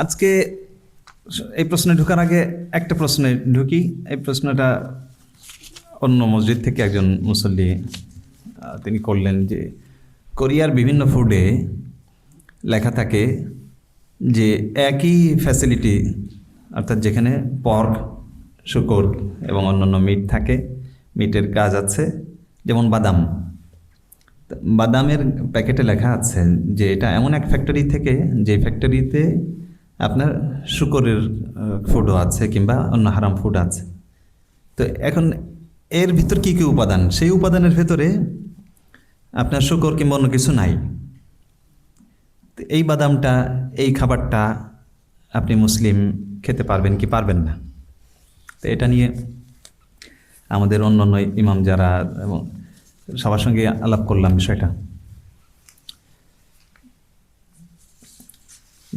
আজকে এই প্রশ্নে ঢোকার আগে একটা প্রশ্নে ঢুকি। এই প্রশ্নটা অন্য মসজিদ থেকে একজন মুসল্লি তিনি করলেন যে, কোরিয়ার বিভিন্ন ফুডে লেখা থাকে যে একই ফ্যাসিলিটি অর্থাৎ যেখানে পর্ক শুকর এবং অন্যান্য মিট থাকে মিটের কাজ আছে, যেমন বাদাম। বাদামের প্যাকেটে লেখা আছে যে, এটা এমন এক ফ্যাক্টরি থেকে, যে ফ্যাক্টরিতে আপনার শুকরের ফুডও আছে কিংবা অন্য হারাম ফুড আছে। তো এখন এর ভিতর কী কী উপাদান? সেই উপাদানের ভেতরে আপনার শুকর কিংবা অন্য কিছু নাই। তো এই বাদামটা, এই খাবারটা আপনি মুসলিম খেতে পারবেন কি পারবেন না? তো এটা নিয়ে আমাদের অন্য অন্য ইমাম যারা, এবং সবার সঙ্গে আলাপ করলাম বিষয়টা।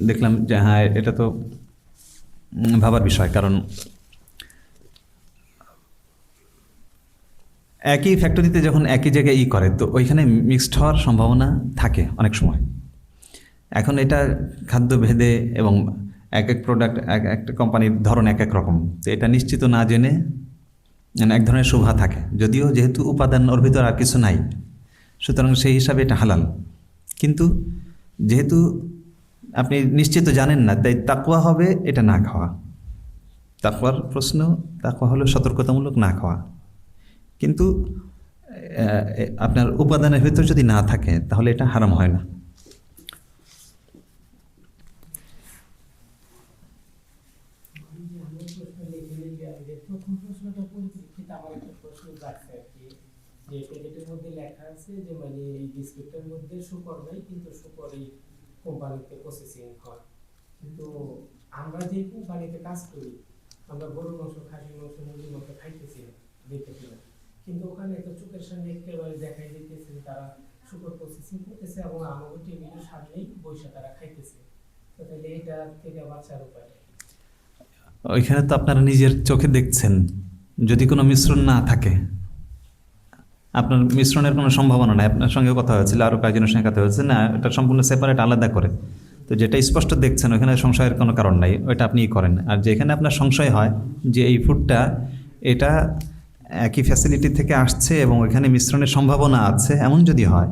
দেখলাম যে হ্যাঁ এটা তো ভাবার বিষয়, কারণ একই ফ্যাক্টরিতে যখন একই জায়গায় ই করে, তো ওইখানে মিক্সড হওয়ার সম্ভাবনা থাকে অনেক সময়। এখন এটা খাদ্য ভেদে এবং এক এক প্রোডাক্ট এক একটা কোম্পানির ধরন এক এক রকম, তো এটা নিশ্চিত না জেনে মানে এক ধরনের শোভা থাকে। যদিও যেহেতু উপাদান ওর ভিতর আর কিছু নাই, সুতরাং সেই হিসাবে এটা হালাল। কিন্তু যেহেতু আপনি নিশ্চিত জানেন না, তাই তাকুয়া হবে, এটা না খাওয়া। তাকুয়ার প্রশ্ন তাকুয়া হলো সতর্কতামূলক না খাওয়া। কিন্তু আপনার উপাদানের ভিতর যদি না থাকে, তাহলে এটা হারাম হয় না। যে মানে এই মধ্যে শুকর নাই, কিন্তু কোম্পানিতে প্রসেসিং হয়। কিন্তু আমরা যে কোম্পানিতে কাজ করি, আমরা গরুর মাংস, খাসির মাংস, মুরগির মাংস খাইতেছি না দেখতেছি না। কিন্তু ওখানে তো চোখের সামনে একেবারে দেখাই দিতেছে তারা শুকর প্রসেসিং করতেছে এবং আমাদের টেবিলের সামনেই বৈশা তারা খাইতেছে। তাহলে এটা থেকে বাঁচার উপায়। ওইখানে তো আপনারা নিজের চোখে দেখছেন, যদি কোনো মিশ্রণ না থাকে। আপনার মিশ্রণের কোনো সম্ভাবনা নাই। আপনার সঙ্গে কথা হয়েছিল আরও কয়েকজনের সঙ্গে কথা হয়েছে না, এটা সম্পূর্ণ সেপারেট আলাদা করে। তো যেটা স্পষ্ট দেখছেন ওইখানে সংশয়ের কোনো কারণ নাই, ওইটা আপনিই করেন। আর যেখানে আপনার সংশয় হয় যে এই ফুডটা এটা একই ফ্যাসিলিটি থেকে আসছে এবং ওইখানে মিশ্রণের সম্ভাবনা আছে, এমন যদি হয়,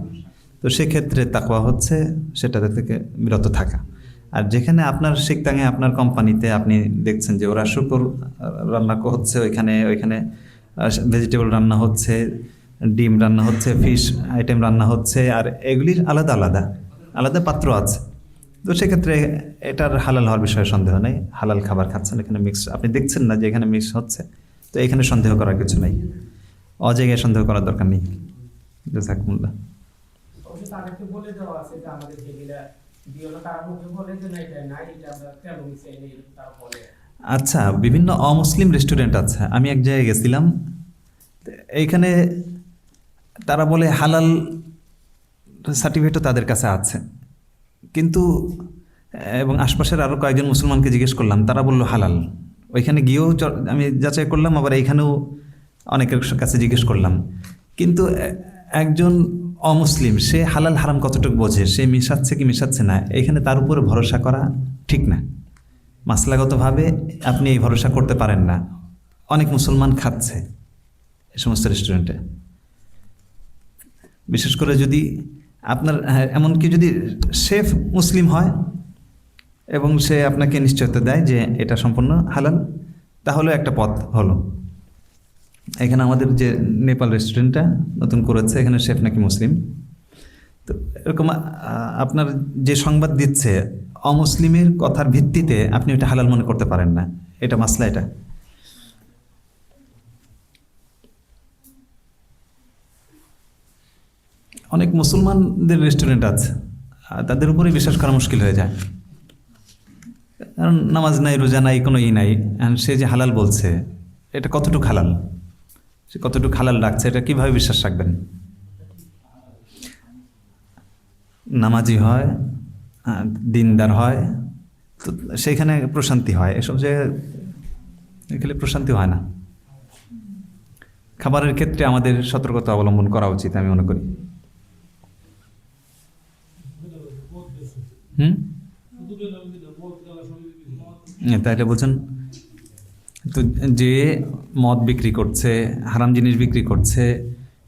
তো সেক্ষেত্রে তাকওয়া হচ্ছে সেটাতে থেকে বিরত থাকা। আর যেখানে আপনার শিকতাঙে আপনার কোম্পানিতে আপনি দেখছেন যে ওরা শুকর রান্না হচ্ছে ওইখানে ওইখানে ভেজিটেবল রান্না হচ্ছে ডিম রান্না হচ্ছে ফিশ আইটেম রান্না হচ্ছে আর এগুলির আলাদা আলাদা আলাদা পাত্র আছে। তো সেক্ষেত্রে এটার হালাল হওয়ার বিষয়ে সন্দেহ নেই। হালাল খাবার খাচ্ছেন এখানে মিক্স আপনি দেখছেন না যে এখানে মিক্স হচ্ছে তো এখানে সন্দেহ করার কিছু নেই। অজায়গায় সন্দেহ করার দরকার নেই। বলে আচ্ছা বিভিন্ন অমুসলিম রেস্টুরেন্ট আছে। আমি এক জায়গায় গেছিলাম। এইখানে তারা বলে হালাল সার্টিফিকেটও তাদের কাছে আছে। কিন্তু, এবং আশপাশের আরও কয়েকজন মুসলমানকে জিজ্ঞেস করলাম, তারা বলল হালাল। ওইখানে গিয়েও আমি যাচাই করলাম, আবার এইখানেও অনেকের কাছে জিজ্ঞেস করলাম। কিন্তু একজন অমুসলিম, সে হালাল হারাম কতটুকু বোঝে? সে মিশাচ্ছে কি মিশাচ্ছে না? এখানে তার উপরে ভরসা করা ঠিক না। মাসলাগতভাবে আপনি এই ভরসা করতে পারেন না। অনেক মুসলমান খাচ্ছে এ সমস্ত রেস্টুরেন্টে বিশেষ করে যদি আপনার হ্যাঁ, এমনকি যদি শেফ মুসলিম হয় এবং সে আপনাকে নিশ্চয়তা দেয় যে এটা সম্পূর্ণ হালাল তাহলে একটা পথ হলো। এখানে আমাদের যে নেপাল রেস্টুরেন্টটা নতুন করেছে এখানে শেফ নাকি মুসলিম। তো এরকম আপনার যে সংবাদ দিচ্ছে অমুসলিমের কথার ভিত্তিতে আপনি ওটা হালাল মনে করতে পারেন না। এটা মাসলা এটা। অনেক মুসলমানদের রেস্টুরেন্ট আছে তাদের উপরে বিশ্বাস করা মুশকিল হয়ে যায়। কারণ নামাজ নাই, রোজা নাই কোনো ই নাই সে যে হালাল বলছে, এটা কতটুকু হালাল? সে কতটুকু হালাল রাখছে, এটা কীভাবে বিশ্বাস রাখবেন? নামাজি হয় দিনদার হয়, তো সেইখানে প্রশান্তি হয়। এসব জায়গায় এখানে প্রশান্তি হয় না। খাবারের ক্ষেত্রে আমাদের সতর্কতা অবলম্বন করা উচিত, আমি মনে করি। হুম? তাইলে বলছেন, তো যে মদ বিক্রি করছে, হারাম জিনিস বিক্রি করছে,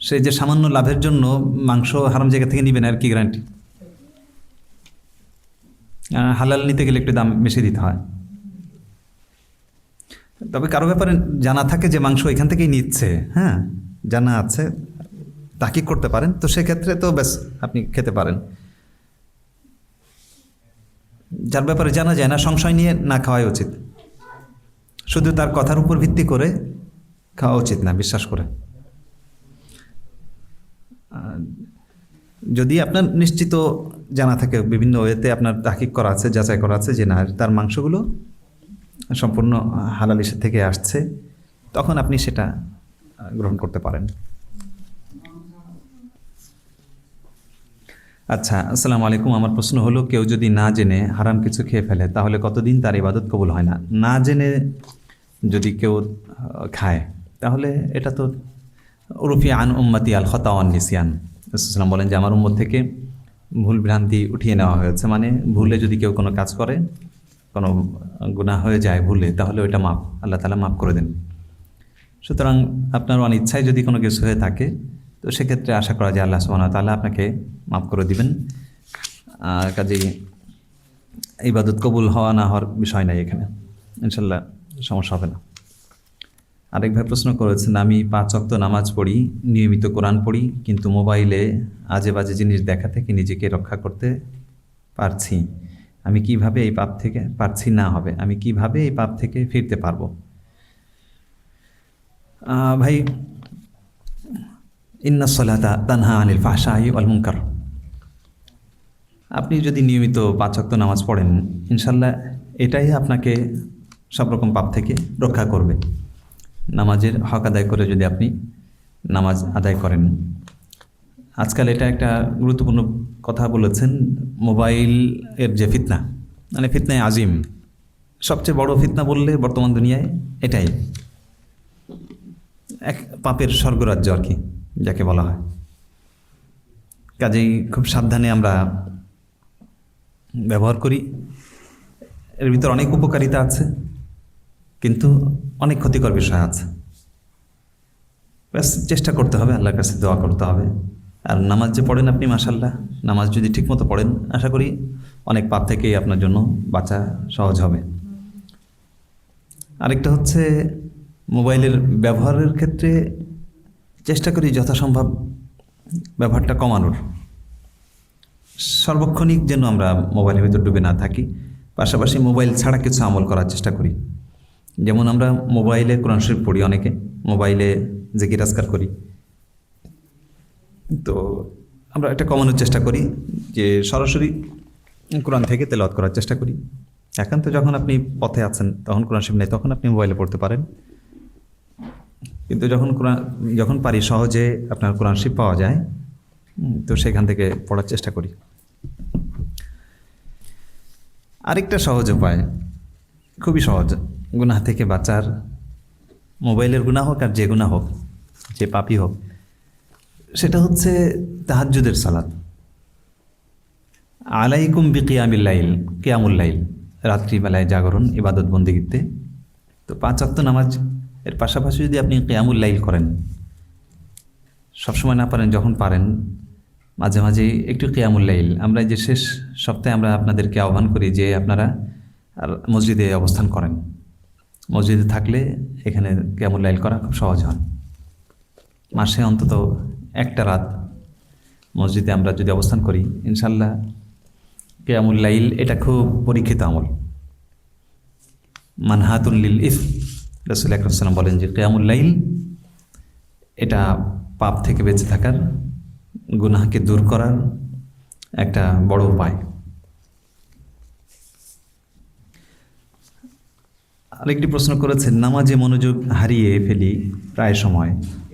সে যে সামান্য লাভের জন্য মাংস হারাম জায়গা থেকে নিবেন আর কি গ্যারান্টি হালাল নিতে গেলে একটু দাম বেশি দিতে হয়। তবে কারও ব্যাপারে জানা থাকে যে মাংস এখান থেকেই নিচ্ছে হ্যাঁ জানা আছে তাকিক করতে পারেন? তো সেক্ষেত্রে তো ব্যাস, আপনি খেতে পারেন। যার ব্যাপারে জানা যায় না, সংশয় নিয়ে না খাওয়াই উচিত। শুধু তার কথার উপর ভিত্তি করে খাওয়া উচিত না, বিশ্বাস করে। যদি আপনার নিশ্চিত জানা থাকে, বিভিন্ন ওয়েতে আপনার তাকিক করা আছে, যাচাই করা আছে যে না, তার মাংসগুলো সম্পূর্ণ হালাল থেকে আসছে, তখন আপনি সেটা গ্রহণ করতে পারেন। আচ্ছা আসসালামু আলাইকুম। আমার প্রশ্ন হলো, কেউ যদি না জেনে হারাম কিছু খেয়ে ফেলে, তাহলে কতদিন তার ইবাদত কবুল হয় না? না জেনে যদি কেউ খায়, তাহলে এটা তো রুফি আন উম্মতি আল খতাওয়ান নিসিয়ান। বলেন যে, আমার উম্মত থেকে ভুল ভ্রান্তি উঠিয়ে নেওয়া হয়েছে। মানে ভুলে যদি কেউ কোনো কাজ করে, কোনো গুনাহ হয়ে যায় ভুলে, তাহলে ওইটা মাপ আল্লাহ তালা মাফ করে দেন। সুতরাং আপনার অনিচ্ছায় যদি কোনো কিছু হয়ে থাকে তো সেক্ষেত্রে আশা করা যায় আল্লাহ সুবাহ তাহলে আপনাকে মাফ করে দিবেন। আর কাজেই ইবাদত কবুল হওয়া না হওয়ার বিষয় নাই এখানে। ইনশাল্লাহ সমস্যা হবে না। আরেক ভাই প্রশ্ন করেছেন, আমি পাঁচ অক্ত নামাজ পড়ি, নিয়মিত কোরআন পড়ি, কিন্তু মোবাইলে আজে বাজে জিনিস দেখা থেকে নিজেকে রক্ষা করতে পারছি। আমি কীভাবে এই পাপ থেকে পারছি না হবে? আমি কীভাবে এই পাপ থেকে ফিরতে পারব? ভাই ইন্না তানহা আনিল আপনি যদি নিয়মিত পাঁচ ওয়াক্ত নামাজ পড়েন ইনশাল্লাহ এটাই আপনাকে সব রকম পাপ থেকে রক্ষা করবে। নামাজের হক আদায় করে যদি আপনি নামাজ আদায় করেন। আজকাল এটা একটা গুরুত্বপূর্ণ কথা বলেছেন, মোবাইল এর যে ফিতনা মানে ফিতনায় আজিম, সবচেয়ে বড় ফিতনা বললে বর্তমান দুনিয়ায় এটাই। এক পাপের স্বর্গরাজ্য আর কি। যাকে বলা হয়। কাজেই খুব সাবধানে আমরা ব্যবহার করি। এর ভিতর অনেক উপকারিতা আছে, কিন্তু অনেক ক্ষতিকর বিষয় আছে। ব্যাস, চেষ্টা করতে হবে, আল্লাহর কাছে দোয়া করতে হবে। আর নামাজ যে পড়েন আপনি মাসাল্লাহ নামাজ যদি ঠিকমতো পড়েন, আশা করি অনেক পাপ থেকেই আপনার জন্য বাঁচা সহজ হবে। আরেকটা হচ্ছে মোবাইলের ব্যবহারের ক্ষেত্রে চেষ্টা করি যথাসম্ভব ব্যবহারটা কমানোর। সর্বক্ষণিক যেন আমরা মোবাইলের ভিতর ডুবে না থাকি, পাশাপাশি মোবাইল ছাড়া কিছু আমল করার চেষ্টা করি। যেমন আমরা মোবাইলে কোরআন শরীফ পড়ি অনেকে, মোবাইলে জিকির, আজকার করি। তো আমরা এটা কমানোর চেষ্টা করি যে সরাসরি কোরআন থেকে তেলাওয়াত করার চেষ্টা করি। এখন তো যখন আপনি পথে আছেন, তখন কোরআন শরীফ নেই, তখন আপনি মোবাইলে পড়তে পারেন। কিন্তু যখন কোরআন, যখন পারি সহজে আপনার কোরআন শরীফ পাওয়া যায় তো সেখান থেকে পড়ার চেষ্টা করি। আরেকটা সহজ উপায়, খুবই সহজ, গুনাহ থেকে বাঁচার, মোবাইলের গুনাহ হোক আর যে গুনাহ হোক, যে পাপি হোক, সেটা হচ্ছে তাহাজ্জুদের সালাদ আলাইকুম বি কিয়ামিল্লাইল কিয়ামুল্লাইল রাত্রিবেলায় জাগরণ ইবাদত বন্দিগিতে তো পাঁচ অক্ত নামাজ এর পাশাপাশি যদি আপনি কেয়ামুল লাইল করেন, সবসময় না পারেন, যখন পারেন, মাঝে মাঝে একটু কেয়ামুল লাইল। আমরা যে শেষ সপ্তাহে আমরা আপনাদেরকে আহ্বান করি যে আপনারা আর মসজিদে অবস্থান করেন। মসজিদে থাকলে এখানে কেয়ামুল লাইল করা খুব সহজ হয়। মাসে অন্তত একটা রাত মসজিদে আমরা যদি অবস্থান করি ইনশাল্লাহ কেয়ামুল লাইল এটা খুব পরীক্ষিত আমল। মানহাতুল্লিল ইফ রসুল আকরম বলেন যে কেয়ামুল লাইল, এটা পাপ থেকে বেঁচে থাকার, গুনাহকে দূর করার একটা বড় উপায়। আরেকটি প্রশ্ন করেছেন, নামাজে মনোযোগ হারিয়ে ফেলি প্রায় সময়,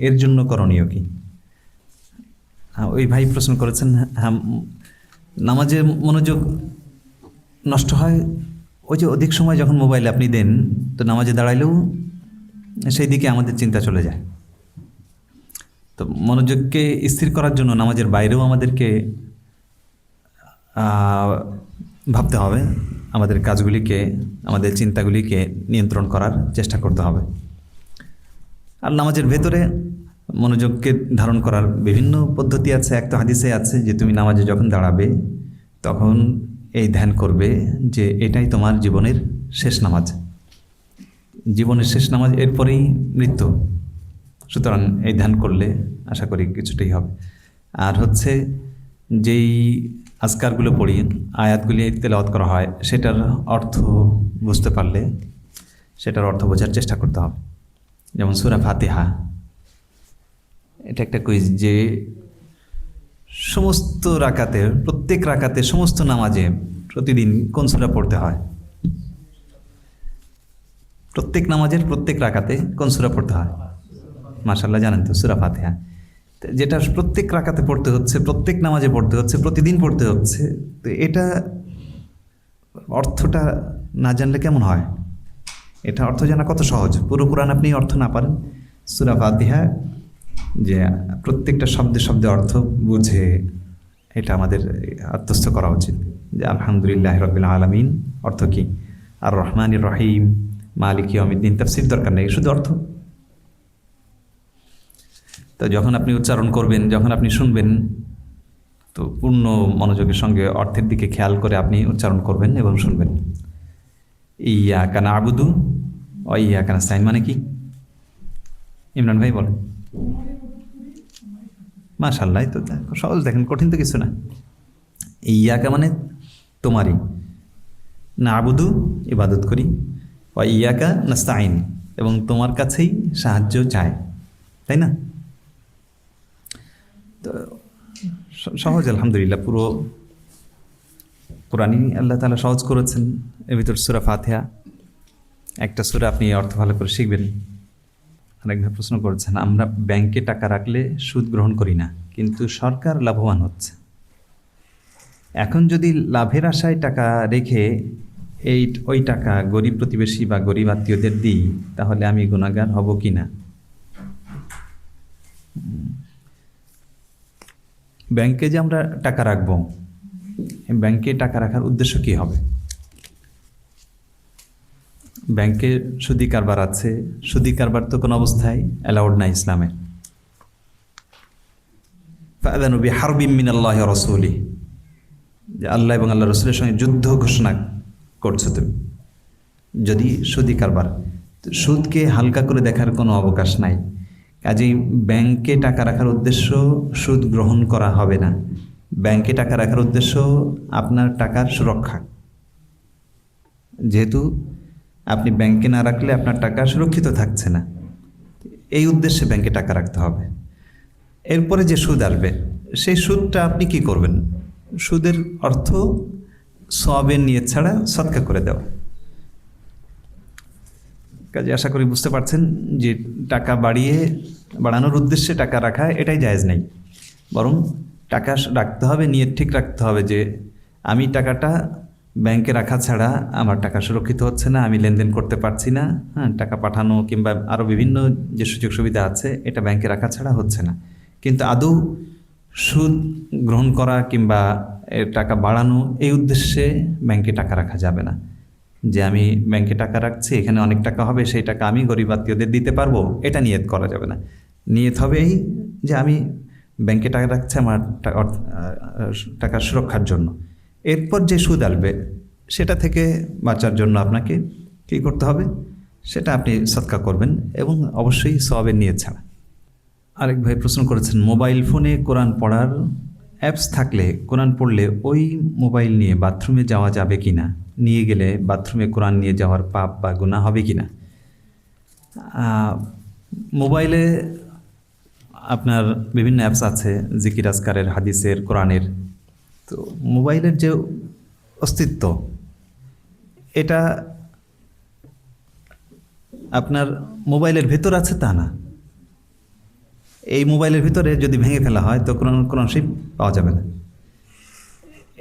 এর জন্য করণীয় কি? ওই ভাই প্রশ্ন করেছেন হ্যাঁ নামাজে মনোযোগ নষ্ট হয় ওই যে অধিক সময় যখন মোবাইল আপনি দেন, তো নামাজে দাঁড়াইলেও সেই দিকে আমাদের চিন্তা চলে যায়। তো মনোযোগকে স্থির করার জন্য নামাজের বাইরেও আমাদেরকে ভাবতে হবে। আমাদের কাজগুলিকে, আমাদের চিন্তাগুলিকে নিয়ন্ত্রণ করার চেষ্টা করতে হবে। আর নামাজের ভেতরে মনোযোগকে ধারণ করার বিভিন্ন পদ্ধতি আছে। একটা হাদিসে আছে যে, তুমি নামাজে যখন দাঁড়াবে, তখন এই ধ্যান করবে যে এটাই তোমার জীবনের শেষ নামাজ। জীবনের শেষ নামাজ এরপরেই মৃত্যু। সুতরাং এই ধ্যান করলে আশা করি কিছুটাই হবে। আর হচ্ছে যেই আজকারগুলো পড়ি, আয়াতগুলি তেলাওয়াত করা হয়, সেটার অর্থ বুঝতে পারলে সেটার অর্থ বোঝার চেষ্টা করতে হবে। যেমন সুরা ফাতিহা, এটা একটা কুইজ যে সমস্ত রাকাতে, প্রত্যেক রাকাতে, সমস্ত নামাজে প্রতিদিন কোন সুরা পড়তে হয়? প্রত্যেক নামাজের প্রত্যেক রাকাতে কোন সুরা পড়তে হয়? মাশাল্লাহ জানেন তো, সুরা ফাতিহা। যেটা প্রত্যেক রাকাতে পড়তে হচ্ছে, প্রত্যেক নামাজে পড়তে হচ্ছে, প্রতিদিন পড়তে হচ্ছে, তো এটা অর্থটা না জানলে কেমন হয়? এটা অর্থ জানা কত সহজ? পুরো কোরআন আপনি অর্থ না পারেন, সুরা ফাতিহা যে প্রত্যেকটা শব্দে শব্দে অর্থ বুঝে এটা আমাদের আত্মস্থ করা উচিত। যে আলহামদুলিল্লাহ রবিল আলমিন, অর্থ কী? আর রহমান রহিম, মালিক অমিদ্দিন তাফসির দরকার নেই শুধু অর্থ। তো যখন আপনি উচ্চারণ করবেন, যখন আপনি শুনবেন, তো পূর্ণ মনোযোগের সঙ্গে অর্থের দিকে খেয়াল করে আপনি উচ্চারণ করবেন এবং শুনবেন। ইয়া কানা আবুদু ও ইয়া কানা সাইন মানে কি? ইমরান ভাই বলেন। মাশাল্লাহ তো সহজ দেখেন, কঠিন তো কিছু না। ইয়াকা মানে তোমারই। না আবুদু ইবাদত করি। ও ইয়াকা নাস্তাইন এবং তোমার কাছেই সাহায্য চায় তাই না? তো সহজ, আলহামদুলিল্লাহ, পুরো কোরআনই আল্লাহ তালা সহজ করেছেন। এর ভিতর সুরা ফাতিহা, একটা সুরা আপনি অর্থ ভালো করে শিখবেন। আরেকভাবে প্রশ্ন করেছেন, আমরা ব্যাংকে টাকা রাখলে সুদ গ্রহণ করি না, কিন্তু সরকার লাভবান হচ্ছে। এখন যদি লাভের আশায় টাকা রেখে এই, ওই টাকা গরিব প্রতিবেশী বা গরিব আত্মীয়দের দিই, তাহলে আমি গুণাগার হব কি না? ব্যাংকে যে আমরা টাকা রাখব, ব্যাংকে টাকা রাখার উদ্দেশ্য কি হবে? ব্যাংকে সুদি কারবার আছে, সুদি কারবার তো কোনো অবস্থায় অ্যালাউড না ইসলামে। ফাদানবি হারবিম মিনাল্লাহ রসুলি। যে আল্লাহ এবং আল্লাহ রসুলের সঙ্গে যুদ্ধ ঘোষণা করছ তুমি। যদি সুদি কারবার সুদকে হালকা করে দেখার কোনো অবকাশ নাই। কাজেই ব্যাংকে টাকা রাখার উদ্দেশ্য সুদ গ্রহণ করা হবে না। ব্যাংকে টাকা রাখার উদ্দেশ্য আপনার টাকার সুরক্ষা। যেহেতু আপনি ব্যাংকে না রাখলে আপনার টাকা সুরক্ষিত থাকছে না। এই উদ্দেশ্যে ব্যাংকে টাকা রাখতে হবে। এরপরে যে সুদ আসবে, সেই সুদটা আপনি কি করবেন? সুদের অর্থ সবের নিয়ে ছাড়া সৎকা করে দেওয়া। কাজে আশা করি বুঝতে পারছেন যে টাকা বাড়িয়ে বাড়ানোর উদ্দেশ্যে টাকা রাখা এটাই জায়জ নেই। বরং টাকা রাখতে হবে নিয়ে ঠিক রাখতে হবে যে আমি টাকাটা ব্যাংকে রাখা ছাড়া আমার টাকা সুরক্ষিত হচ্ছে না, আমি লেনদেন করতে পারছি না হ্যাঁ টাকা পাঠানো কিংবা আরও বিভিন্ন যে সুযোগ সুবিধা আছে, এটা ব্যাংকে রাখা ছাড়া হচ্ছে না। কিন্তু আদৌ সুদ গ্রহণ করা কিংবা এর টাকা বাড়ানো এই উদ্দেশ্যে ব্যাংকে টাকা রাখা যাবে না। যে আমি ব্যাংকে টাকা রাখছি, এখানে অনেক টাকা হবে, সেই টাকা আমি গরিব আত্মীয়দের দিতে পারব, এটা নিয়ত করা যাবে না। নিয়ত হবে এই যে আমি ব্যাংকে টাকা রাখছি আমার টাকা সুরক্ষার জন্য। এরপর যে সুদ আসবে, সেটা থেকে বাঁচার জন্য আপনাকে কী করতে হবে? সেটা আপনি সৎকা করবেন এবং অবশ্যই সবের নিয়ে ছাড়া। আরেক ভাই প্রশ্ন করেছেন, মোবাইল ফোনে কোরআন পড়ার অ্যাপস থাকলে কোরআন পড়লে ওই মোবাইল নিয়ে বাথরুমে যাওয়া যাবে কি না? নিয়ে গেলে বাথরুমে কোরআন নিয়ে যাওয়ার পাপ বা গুণা হবে কি না? মোবাইলে আপনার বিভিন্ন অ্যাপস আছে, জিকির আজকারের, হাদিসের, কোরআনের। তো মোবাইলের যে অস্তিত্ব, এটা আপনার মোবাইলের ভেতর আছে তা না। এই মোবাইলের ভিতরে যদি ভেঙে ফেলা হয়, তো কোনো কোনো শিপ পাওয়া যাবে না।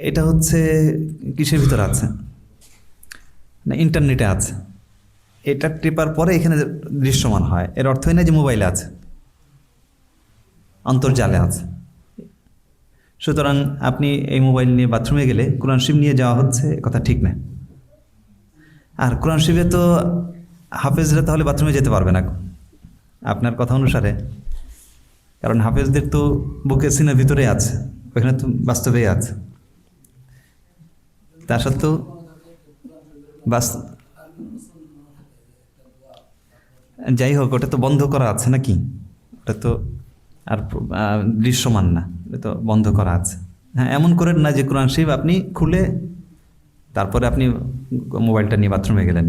এটা হচ্ছে কিসের ভিতর আছে? না, ইন্টারনেটে আছে। এটা টেপার পরে এখানে দৃশ্যমান হয়। এর অর্থ হয় না যে মোবাইলে আছে। অন্তর্জালে আছে। সুতরাং আপনি এই মোবাইল নিয়ে বাথরুমে গেলে কোরআন শিব নিয়ে যাওয়া হচ্ছে কথা ঠিক না। আর কোরআন শরীফে তো হাফেজরা তাহলে বাথরুমে যেতে পারবে না। আপনার কথা অনুসারে, কারণ হাফেজদের তো বুকে সিনের ভিতরে আছে, ওখানে তো বাস্তবেই আছে। তা সত্ত্বেও বাস- যাই হোক, ওটা তো বন্ধ করা আছে নাকি? ওটা তো আর দৃশ্যমান না তো বন্ধ করা আছে। হ্যাঁ এমন করেন না যে কোরআন শরীফ আপনি খুলে তারপরে আপনি মোবাইলটা নিয়ে বাথরুমে গেলেন।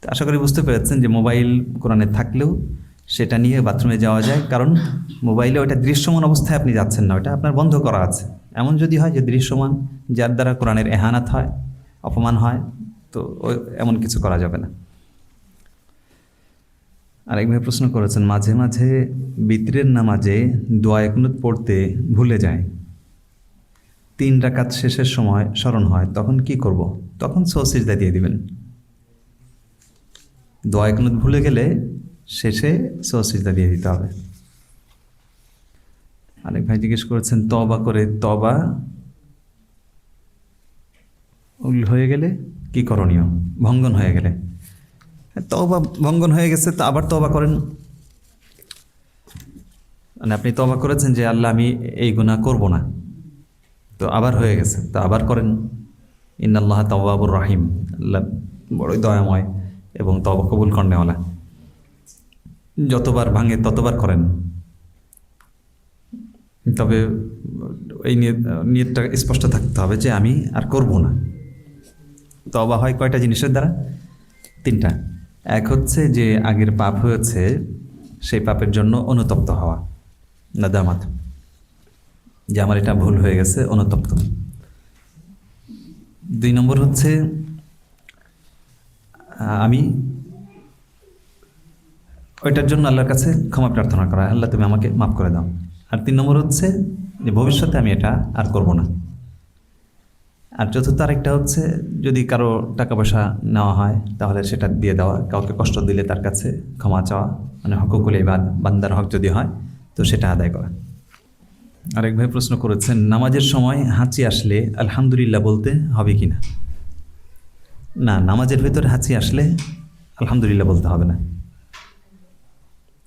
তো আশা করি বুঝতে পেরেছেন যে মোবাইল কোরআনে থাকলেও সেটা নিয়ে বাথরুমে যাওয়া যায়, কারণ মোবাইলে ওটা দৃশ্যমান অবস্থায় আপনি যাচ্ছেন না ওটা আপনার বন্ধ করা আছে। এমন যদি হয় যে দৃশ্যমান, যার দ্বারা কোরআনের এহানাত হয়, অপমান হয়, তো এমন কিছু করা যাবে না। আরেকভাবে প্রশ্ন করেছেন, মাঝে মাঝে বিতরের নামাজে দোয়া একনুত পড়তে ভুলে যায়। তিন রাকাত শেষের সময় স্মরণ হয়, তখন কি করব? তখন সৌসিজদা দিয়ে দিবেন। দোয়া একনুত ভুলে গেলে শেষে সৌসিজদা দিয়ে দিতে হবে। আরেক ভাই জিজ্ঞেস করেছেন তবা করে তবা উল হয়ে গেলে কি করণীয়? ভঙ্গন হয়ে গেলে। তবা ভঙ্গন হয়ে গেছে, তো আবার তবা করেন। মানে আপনি তবা করেছেন যে, আল্লাহ, আমি এই গুণা করব না। তো আবার হয়ে গেছে, তো আবার করেন। ইন্নাল্লাহ তওয়াবুর রাহিম। আল্লাহ বড়ই দয়াময় এবং তবা কবুল কর্নেওয়ালা যতবার ভাঙে ততবার করেন। তবে এই নিয়ত, নিয়তটা স্পষ্ট থাকতে হবে যে, আমি আর করব না। তবা হয় কয়টা জিনিসের দ্বারা? তিনটা। এক হচ্ছে যে আগের পাপ হয়েছে, সেই পাপের জন্য অনুতপ্ত হওয়া। নাদামাত। যে আমার এটা ভুল হয়ে গেছে, অনুতপ্ত। দুই নম্বর হচ্ছে, আমি ওইটার জন্য আল্লাহর কাছে ক্ষমা প্রার্থনা করা। আল্লাহ তুমি আমাকে মাফ করে দাও। আর তিন নম্বর হচ্ছে যে ভবিষ্যতে আমি এটা আর করব না। আর চতুর্থ আরেকটা হচ্ছে, যদি কারও টাকা পয়সা নেওয়া হয়, তাহলে সেটা দিয়ে দেওয়া। কাউকে কষ্ট দিলে তার কাছে ক্ষমা চাওয়া। মানে হকুকুল ইবাদ বান্দার হক যদি হয়, তো সেটা আদায় করা। আরেক ভাই প্রশ্ন করেছেন, নামাজের সময় হাঁচি আসলে আলহামদুলিল্লাহ বলতে হবে কি না? না, নামাজের ভিতরে হাঁচি আসলে আলহামদুলিল্লাহ বলতে হবে না।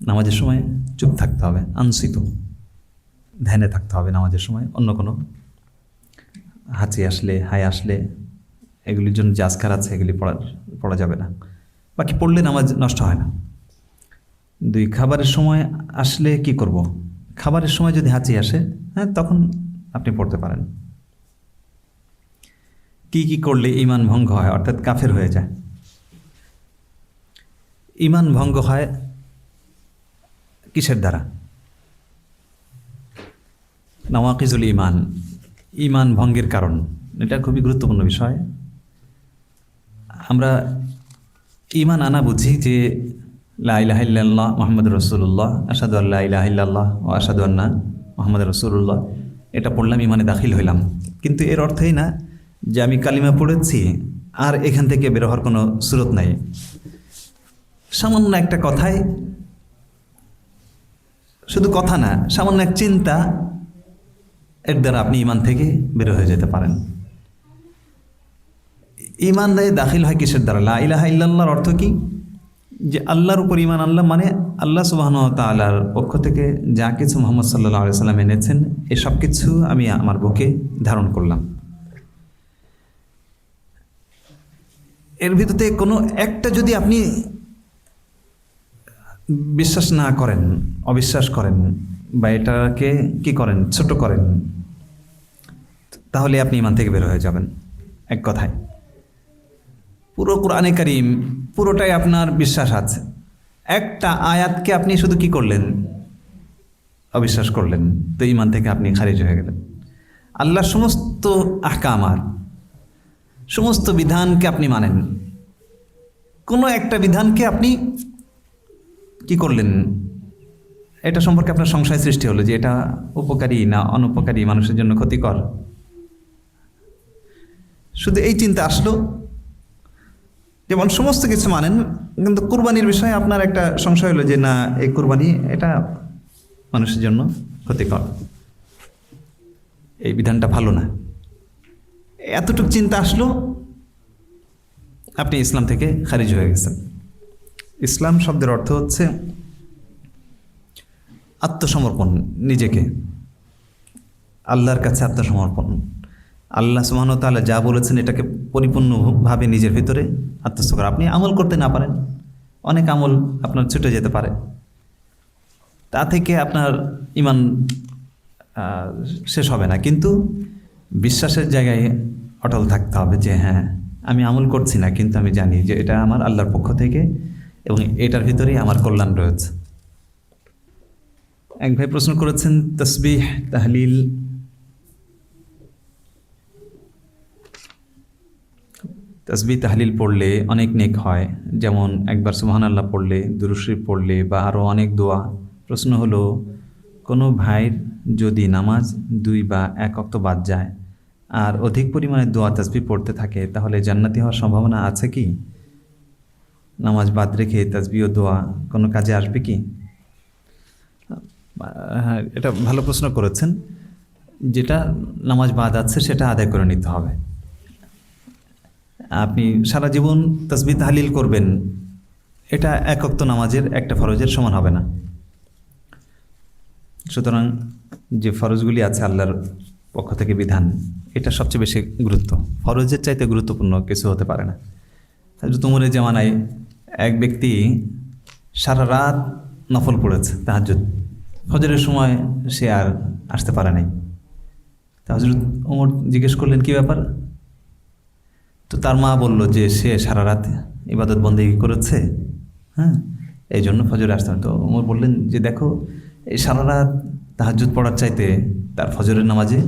নামাজের সময় চুপ থাকতে হবে, আনসিত। ধ্যানে থাকতে হবে নামাজের সময়, অন্য কোনো হাঁচি আসলে, হাই আসলে, এগুলির জন্য যে আজকার আছে, এগুলি পড়ার পড়া যাবে না। বাকি পড়লে নামাজ নষ্ট হয় না। দুই, খাবারের সময় আসলে কি করব? খাবারের সময় যদি হাঁচি আসে হ্যাঁ তখন আপনি পড়তে পারেন। কি কি করলে ইমান ভঙ্গ হয়? অর্থাৎ কাফের হয়ে যায়। ইমান ভঙ্গ হয় কিসের দ্বারা? নওয়াকিজুল ইমান ইমান ভঙ্গের কারণ, এটা খুবই গুরুত্বপূর্ণ বিষয়। আমরা ইমান আনা বুঝি যে লাইলাহিল্লাহ মোহাম্মদ রসুল্লাহ আসাদু আল্লাহ ইলাহিল্লাহ ও আসাদু আন্না মোহাম্মদ রসুল্লাহ এটা পড়লাম, ইমানে দাখিল হইলাম। কিন্তু এর অর্থই না যে আমি কালিমা পড়েছি আর এখান থেকে বের হওয়ার কোনো সুরত নাই। সামান্য একটা কথায় শুধু কথা না, সামান্য এক চিন্তা এর দ্বারা আপনি ইমান থেকে বের হয়ে যেতে পারেন। ইমান দায়ে দাখিল হয় কিসের দ্বারা? লা ইলাহা ইল্লাল্লাহর অর্থ কি? যে আল্লাহর উপর ইমান আল্লাহ মানে আল্লাহ সুবাহন তাল্লাহর পক্ষ থেকে যা কিছু মোহাম্মদ সাল্লাহ সাল্লাম এনেছেন, এসব কিছু আমি আমার বুকে ধারণ করলাম। এর ভিতরে কোনো একটা যদি আপনি বিশ্বাস না করেন, অবিশ্বাস করেন বা এটাকে কি করেন? ছোট করেন। তাহলে আপনি ইমান থেকে বের হয়ে যাবেন। এক কথায়। পুরো কোরআনে করিম পুরোটাই আপনার বিশ্বাস আছে। একটা আয়াতকে আপনি শুধু কি করলেন? অবিশ্বাস করলেন। তো ইমান থেকে আপনি খারিজ হয়ে গেলেন। আল্লাহর সমস্ত আহকামার সমস্ত বিধানকে আপনি মানেন। কোনো একটা বিধানকে আপনি কি করলেন? এটা সম্পর্কে আপনার সংশয় সৃষ্টি হলো যে এটা উপকারী না অনুপকারী মানুষের জন্য ক্ষতিকর? শুধু এই চিন্তা আসলো? যেমন সমস্ত কিছু মানেন, কিন্তু কুরবানির বিষয়ে আপনার একটা সংশয় হলো যে না, এই কুরবানি এটা মানুষের জন্য ক্ষতিকর। এই বিধানটা ভালো না। এতটুকু চিন্তা আসলো, আপনি ইসলাম থেকে খারিজ হয়ে গেছেন। ইসলাম শব্দের অর্থ হচ্ছে আত্মসমর্পণ নিজেকে। আল্লাহর কাছে আত্মসমর্পণ। আল্লাহ ওয়া যা বলেছেন এটাকে পরিপূর্ণভাবে নিজের ভিতরে আত্মস্থ করা আপনি আমল করতে না পারেন, অনেক আমল আপনার ছুটে যেতে পারে। তা থেকে আপনার ইমান শেষ হবে না। কিন্তু বিশ্বাসের জায়গায় অটল থাকতে হবে যে হ্যাঁ আমি আমল করছি না, কিন্তু আমি জানি যে এটা আমার আল্লাহর পক্ষ থেকে এবং এটার ভিতরেই আমার কল্যাণ রয়েছে। এক ভাই প্রশ্ন করেছেন, তসবিহ, তাহলিল? তসবি তাহলিল পড়লে অনেক নেক হয়। যেমন একবার সুবহান আল্লাহ পড়লে দুরুশ্রী পড়লে বা আরও অনেক দোয়া। প্রশ্ন হলো, কোনো ভাইয়ের যদি নামাজ দুই বা এক অক্ত বাদ যায় আর অধিক পরিমাণে দোয়া তসবি পড়তে থাকে, তাহলে জান্নাতি হওয়ার সম্ভাবনা আছে কি? নামাজ বাদ রেখে তসবি ও দোয়া কোনো কাজে আসবে কি? হ্যাঁ এটা ভালো প্রশ্ন করেছেন। যেটা নামাজ বাদ আছে, সেটা আদায় করে নিতে হবে। আপনি সারা জীবন তসবি তাহলিল করবেন, এটা একক্ত নামাজের একটা ফরজের সমান হবে না। সুতরাং যে ফরজগুলি আছে আল্লাহর পক্ষ থেকে বিধান, এটা সবচেয়ে বেশি গুরুত্ব। ফরজের চাইতে গুরুত্বপূর্ণ কিছু হতে পারে না। হজরত উমরের জামানায় এক ব্যক্তি সারা রাত নফল পড়েছে, তাহাজ্জুদ। ফজরের সময় সে আর আসতে পারে নাই। তা হজরত ওমর জিজ্ঞেস করলেন, কি ব্যাপার? তো তার মা বলল যে, সে সারা রাত ইবাদত বন্দেগি করেছে হ্যাঁ এই জন্য ফজরে আসতে তো ওমর বললেন যে, দেখো, এই সারা রাত তাহাজুদ পড়ার চাইতে তার ফজরের নামাজে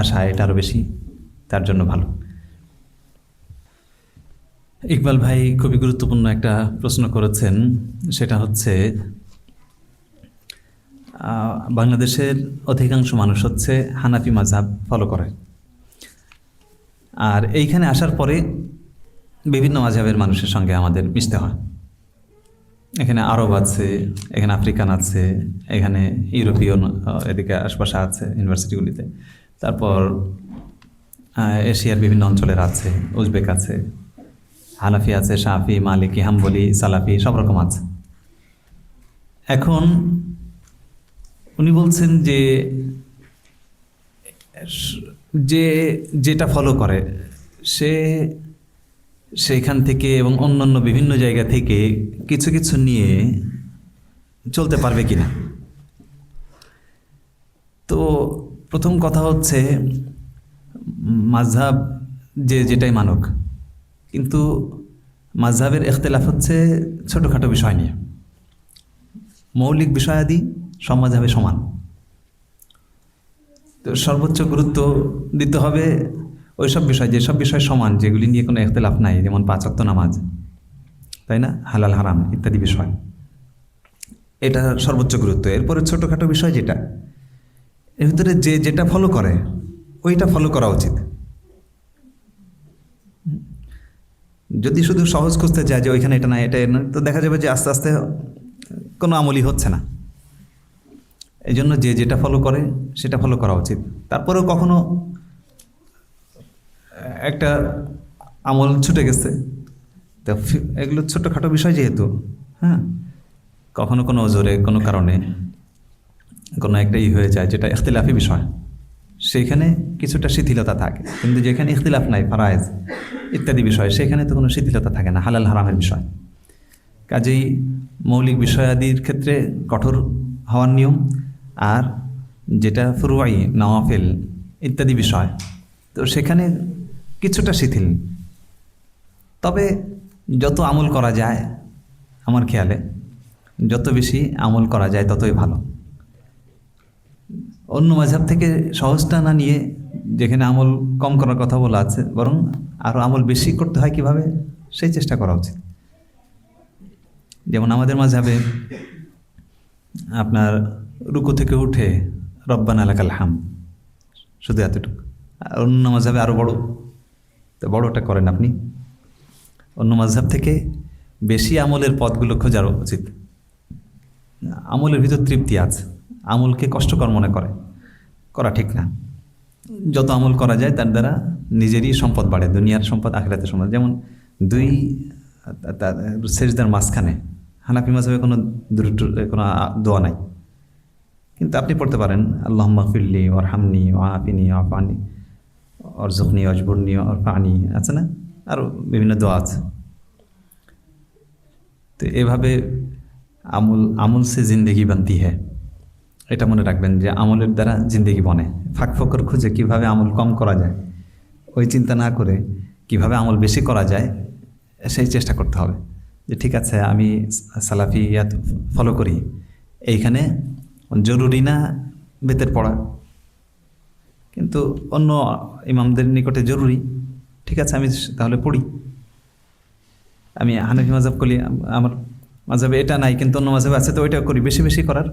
আসা এটা আরও বেশি তার জন্য ভালো। ইকবাল ভাই খুবই গুরুত্বপূর্ণ একটা প্রশ্ন করেছেন, সেটা হচ্ছে বাংলাদেশের অধিকাংশ মানুষ হচ্ছে হানাফি মাঝহাব ফলো করে। আর এইখানে আসার পরে বিভিন্ন মাঝহের মানুষের সঙ্গে আমাদের মিশতে হয়। এখানে আরব আছে, এখানে আফ্রিকান আছে, এখানে ইউরোপীয় এদিকে আশপাশে আছে ইউনিভার্সিটিগুলিতে। তারপর এশিয়ার বিভিন্ন অঞ্চলের আছে, উজবেক আছে, হানাফি আছে সাফি মালিকি, হাম্বলি, সালাফি, সব রকম আছে। এখন উনি বলছেন যে যে যেটা ফলো করে, সে সেইখান থেকে এবং অন্যান্য বিভিন্ন জায়গা থেকে কিছু কিছু নিয়ে চলতে পারবে কিনা। তো প্রথম কথা হচ্ছে মাঝহাব যে যেটাই মানক, কিন্তু মাঝহাবের এখতেলাফ হচ্ছে ছোটোখাটো বিষয় নিয়ে। মৌলিক বিষয়াদি সব মাঝহাবে সমান। তো সর্বোচ্চ গুরুত্ব দিতে হবে ওইসব বিষয়, যেসব বিষয় সমান, যেগুলি নিয়ে কোনো এখতলাফ নাই, যেমন পাঁচক্ত নামাজ, তাই না? হালাল, হারাম ইত্যাদি বিষয়। এটা সর্বোচ্চ গুরুত্ব। এরপরে ছোটোখাটো বিষয় যেটা, এর ভিতরে যে যেটা ফলো করে, ওইটা ফলো করা উচিত। যদি শুধু সহজ খুঁজতে চায় যে ওইখানে এটা না, এটা তো দেখা যাবে যে আস্তে আস্তে কোনো আমলই হচ্ছে না। এই জন্য যে যেটা ফলো করে, সেটা ফলো করা উচিত। তারপরেও কখনো, একটা আমল ছুটে গেছে, তো এগুলো ছোটোখাটো বিষয় যেহেতু হ্যাঁ কখনো কোনো ওজোরে কোনো কারণে, কোনো একটা ই হয়ে যায় যেটা ইখতিলাফি বিষয়। সেইখানে কিছুটা শিথিলতা থাকে, কিন্তু যেখানে ইখতিলাফ নাই, ফারায়েজ, ইত্যাদি বিষয়, সেখানে তো কোনো শিথিলতা থাকে না, হালাল হারামের বিষয়। কাজেই মৌলিক বিষয়াদির ক্ষেত্রে কঠোর হওয়ার নিয়ম আর যেটা ফুরুয়াই নওয়াফেল ইত্যাদি বিষয়। তো সেখানে কিছুটা শিথিল। তবে যত আমল করা যায় আমার খেয়ালে, যত বেশি আমল করা যায় ততই ভালো। অন্য মাঝাব থেকে সহজটা না নিয়ে যেখানে আমল কম করার কথা বলা আছে, বরং আরও আমল বেশি করতে হয় কীভাবে, সেই চেষ্টা করা উচিত। যেমন আমাদের মাঝাবে আপনার রুকু থেকে উঠে, রব্বান আলাকাল হাম শুধু এতটুকু। আর অন্য মাঝাবে আরও বড়। তো বড়টা করেন আপনি। অন্য মাঝহাব থেকে বেশি আমলের পথগুলো খোঁজার উচিত। আমলের ভিতর তৃপ্তি আছে। আমলকে কষ্টকর মনে করে। করা ঠিক না। যত আমল করা যায়, তার দ্বারা নিজেরই সম্পদ বাড়ে, দুনিয়ার সম্পদ, আখেরাতের সম্পদ। যেমন দুই সেজদার মাঝখানে। হানাফি মাঝাবে কোনো দুটো কোনো দোয়া নাই। কিন্তু আপনি পড়তে পারেন আল্লাহ মাহফিল্লি পানি অর জোখনি অর্জকনি ওর অরফানি আছে না? আরও বিভিন্ন দোয়া আছে। তো এভাবে আমল আমল সে জিন্দেগি বানতি হ্যাঁ এটা মনে রাখবেন যে আমলের দ্বারা জিন্দগি বনে। ফাঁক ফকর খুঁজে কীভাবে আমল কম করা যায়, ওই চিন্তা না করে কীভাবে আমল বেশি করা যায়, সেই চেষ্টা করতে হবে। যে ঠিক আছে, আমি সালাফিয়াত ফলো করি, এইখানে জরুরি না বেতের পড়া। কিন্তু অন্য ইমামদের নিকটে জরুরি। ঠিক আছে, আমি তাহলে পড়ি। আমি হানাফি মাজাব করি, আমার মাঝাবে এটা নাই, কিন্তু অন্য মাঝাবে আছে, তো ওইটা করি, বেশি বেশি করার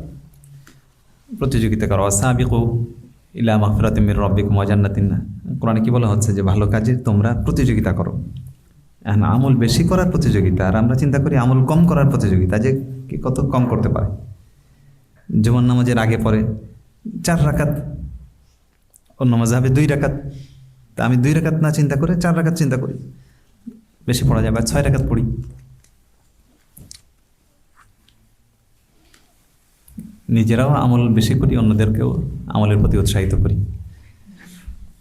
প্রতিযোগিতা করো। সাবিকু ইলা মাফরাতে মের রব্বিক মজান্নাতিন না কোরআনে কি বলা হচ্ছে যে, ভালো কাজে তোমরা প্রতিযোগিতা করো। এখন আমল বেশি করার প্রতিযোগিতা, আর আমরা চিন্তা করি আমল কম করার প্রতিযোগিতা, যে কত কম করতে পারে। যেমন নামাজের আগে পরে চার রাকাত, অন্য হবে দুই রাকাত। তা আমি দুই রাকাত না চিন্তা করে চার রাকাত চিন্তা করি। বেশি পড়া যায় বা ছয় রাকাত পড়ি। নিজেরাও আমল বেশি করি, অন্যদেরকেও আমলের প্রতি উৎসাহিত করি।